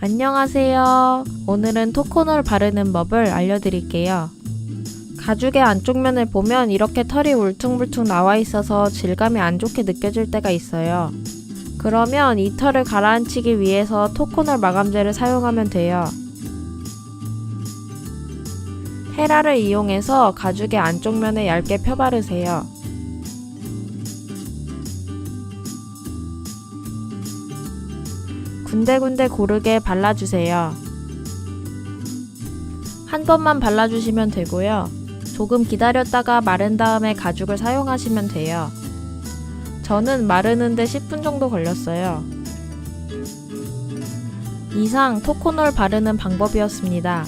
안녕하세요. 오늘은 토코놀 바르는 법을 알려드릴게요. 가죽의 안쪽 면을 보면 이렇게 털이 울퉁불퉁 나와 있어서 질감이 안 좋게 느껴질 때가 있어요. 그러면 이 털을 가라앉히기 위해서 토코놀 마감제를 사용하면 돼요. 헤라를 이용해서 가죽의 안쪽 면에 얇게 펴바르세요. 군데군데 고르게 발라주세요. 한 번만 발라주시면 되고요. 조금 기다렸다가 마른 다음에 가죽을 사용하시면 돼요. 저는 마르는데 10분 정도 걸렸어요. 이상 토코놀 바르는 방법이었습니다.